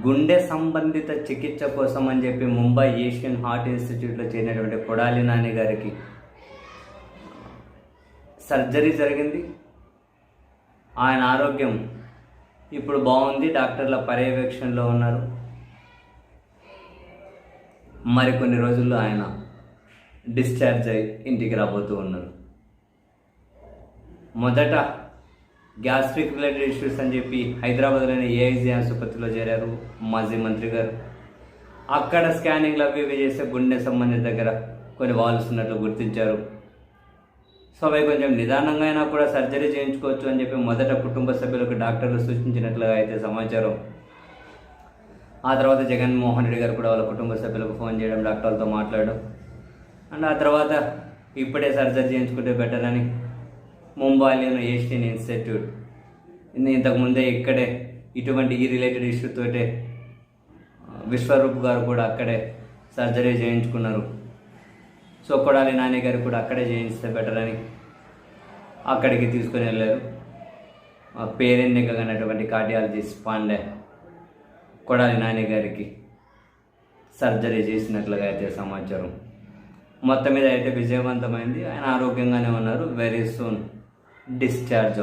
గుండె సంబంధిత చికిత్స కోసం అని చెప్పి ముంబై ఏషియన్ హార్ట్ ఇన్స్టిట్యూట్లో చేరినటువంటి కొడాలి నాని గారికి సర్జరీ జరిగింది. ఆయన ఆరోగ్యం ఇప్పుడు బాగుంది డాక్టర్ల పర్యవేక్షణలో ఉన్నారు. మరికొన్ని రోజుల్లో ఆయన డిశ్చార్జ్ అయి ఇంటికి రాబోతూ ఉన్నారు. మొదట గ్యాస్ట్రిక్ రిలేటెడ్ ఇష్యూస్ అని చెప్పి హైదరాబాద్లోని ఏఐజీ ఆసుపత్రిలో చేరారు మాజీ మంత్రి గారు. అక్కడ స్కానింగ్లు అవి ఇవి చేస్తే గుండె సంబంధిత దగ్గర కొన్ని వాల్స్ ఉన్నట్లు గుర్తించారు. సో అవి కొంచెం నిదానంగా అయినా కూడా సర్జరీ చేయించుకోవచ్చు అని చెప్పి మొదట కుటుంబ సభ్యులకు డాక్టర్లు సూచించినట్లుగా అయితే సమాచారం. ఆ తర్వాత జగన్మోహన్ రెడ్డి గారు కూడా వాళ్ళ కుటుంబ సభ్యులకు ఫోన్ చేయడం డాక్టర్లతో మాట్లాడడం. అండ్ ఆ తర్వాత ఇప్పుడే సర్జరీ చేయించుకుంటే బెటర్ అని ముంబైలోని ఏషియన్ ఇన్స్టిట్యూట్. ఇంతకుముందే ఇక్కడే ఇటువంటి ఈ రిలేటెడ్ ఇష్యూతోటే విశ్వరూప్ గారు కూడా అక్కడే సర్జరీ చేయించుకున్నారు. సో కొడాలి నాని గారు కూడా అక్కడే చేయిస్తే బెటర్ అని అక్కడికి తీసుకుని వెళ్ళారు. పేరెన్నిక పేరెన్నికగనటువంటి కార్డియాలజిస్ట్ పాండే కొడాలి నాని గారికి సర్జరీ చేసినట్లుగా అయితే సమాచారం. మొత్తం మీద అయితే విజయవంతమైంది. ఆయన ఆరోగ్యంగానే ఉన్నారు. Very soon discharge